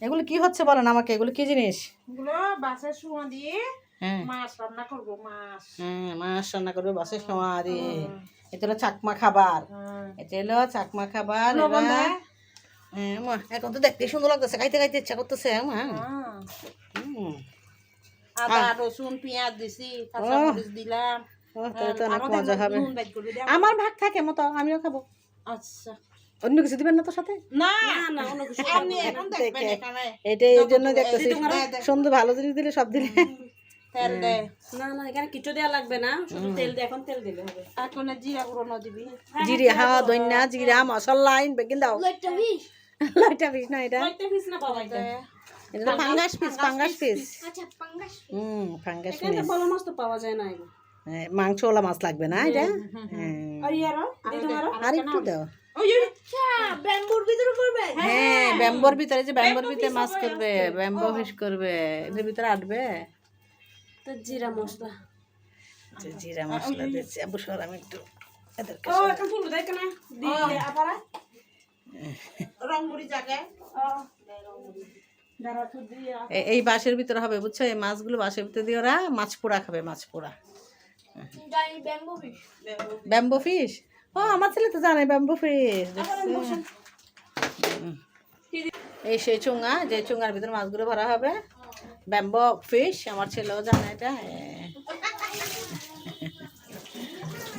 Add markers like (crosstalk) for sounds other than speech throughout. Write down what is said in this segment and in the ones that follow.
এগুলো কি হচ্ছে বলেন আমাকে? এগুলো কি জিনিস? এগুলো বাসের দিয়ে হ্যাঁ। মাছ রান্না করব মাছ। হ্যাঁ মাছ রান্না করবে বাসের সময় দিয়ে। এটা হলো চাকমা খাবার। হ্যাঁ। এটা হলো চাকমা খাবার। লবণ এরা- দেয়? মা, এখন তো দেখতে সুন্দর লাগতেছে। খাইতে খাইতে ইচ্ছা করতেছে। আদা রসুন পেঁয়াজ দিছি দিলাম। আমার ভাগ থাকে মতো আমিও খাব। আচ্ছা। অন্য কিছু দিবেন না তোর সাথে? না। না অন্য কিছু এখন দেখবেন দেখে। এই জন্য দেখতেছি। সুন্দর ভালো জিনিস দিলে সব দিলে। তেল দেয় না না এখানে কিছু দেওয়া লাগবে না। শুধু তেল দিয়ে এখন তেল দিলে হবে। এখন জিরা গুঁড়ো ন দিবি। জিরে হাওয়া দইনা জিরা মশলা আইন বেগিন দাও। লাইটা পিস। না এটা? পিস না বাবা এটা? এটা ফাঙ্গাস পিস হুম বড় মাছ তো পাওয়া যায় না এগুলো। মাংস ওলা মাছ লাগবে না এটা? হ্যাঁ। আর আর একটু দাও। ভিতরে করবে? হ্যাঁ ব্যাম্বোর ভিতরে যে ব্যাম্বোর ভিতরে মাছ করবে ব্যাম্বো ফিশ করবে এর ভিতরে আটবে? তো জিরা মশলা। জিরা মশলা দিচ্ছি আবু সর আমি একটু ও এখন ফুল দেয় কেন দিয়ে আপারা। (laughs) রংপুরি জায়গায় দাঁড়া তো দিয়ে এ- এই বাঁশের ভিতরে হবে বুঝছ? এই মাছগুলো বাঁশের ভিতরে দিয়ে ওরা মাছ পোড়া খাবে মাছ পোড়া। ব্যাম্বো ফিশ ও আমার ছেলে তো জানে ব্যাম্বো ফিশ এই সেই চুঙা যে চুঙার ভিতরে মাছগুলো ভরা হবে। ব্যাম্বো ফিশ আমার ছেলেও জানে এটা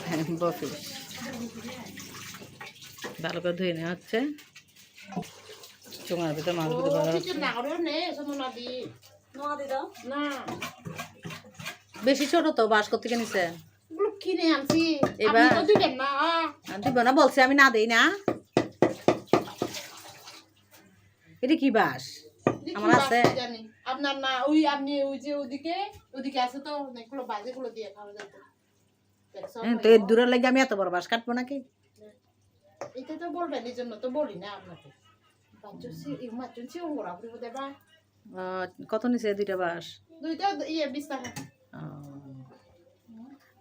ব্যাম্বো ফিশ ভালো করে ধুয়ে নেওয়া হচ্ছে। চুঙার ভিতরে মাছগুলো ভরা হচ্ছে। বেশি ছোট তো বাস করতে নিছে? কিনে আনছি। এবার? তো দিবেন না। দিব না বলছে আমি না দেই না। এটা কি বাস? আমার আছে। আপনার না ওই আপনি ওই যে ওদিকে ওদিকে আছে তো এগুলো বাজে গুলো দিয়ে খাওয়া যাবে। হ্যাঁ, তো এর দূরের লাগে আমি এত বড় বাস কাটবো নাকি? এটা তো বলবেন এই জন্য তো বলি না আপনাকে। কত নিছে দুইটা বাস? দুইটা ইয়ে বিশ টাকা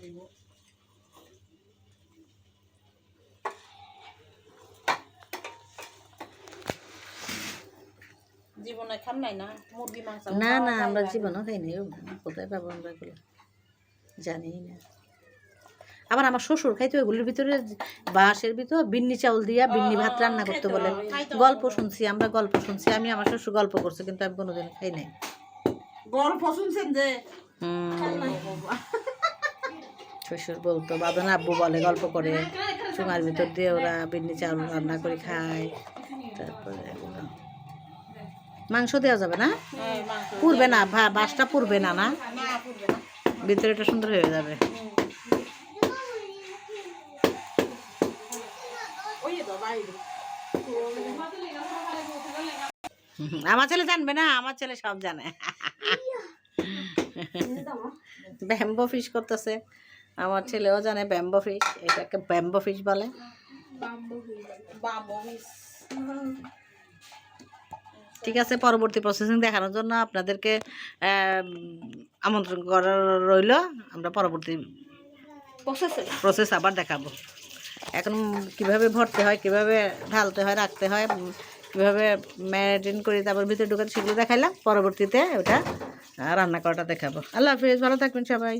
রাখতে জীবনে খান নাই না? মুরগি মাংস না না আমরা জীবনও খাইনি ও, কোথায় পাবো আমরা এগুলো? জানি না। আবার আমার শ্বশুর খাইতো এগুলোর ভিতরে বাঁশের ভিতর বিন্নি চাউল দিয়া বিন্নি ভাত রান্না করতে বলে। গল্প শুনছি আমরা গল্প শুনছি আমি আমার শ্বশুর গল্প করছি কিন্তু আমি কোনোদিন খাই নাই। গল্প শুনছেন যে? হুম। শ্বশুর বলতো, বাদন আব্বু বলে গল্প করে চুঙার ভিতর দিয়ে ওরা বিন্নি চাউল রান্না করে খায়, তারপরে মাংস দেওয়া যাবে না? পুরবে না বাঁশটা পুরবে না না? না ভিতরেটা সুন্দর হয়ে যাবে। আমার ছেলে জানবে না, আমার ছেলে সব জানে। ব্যাম্বো ফিশ করতেছে। আমার ছেলেও জানে ব্যাম্বো ফিশ এটাকে ব্যাম্বো ফিশ বলে। ঠিক আছে পরবর্তী প্রসেসিং দেখানোর জন্য আপনাদেরকে আমন্ত্রণ করা রইল। আমরা পরবর্তী প্রসেস আবার দেখাবো। এখন কীভাবে ভরতে হয় কীভাবে ঢালতে হয় রাখতে হয় কীভাবে ম্যারিনেটিং করে তারপর ভিতরে ঢুকাতে সেগুলো দেখাইলাম। পরবর্তীতে ওটা রান্না করাটা দেখাবো। আল্লাহ হাফিজ ভালো থাকবেন সবাই।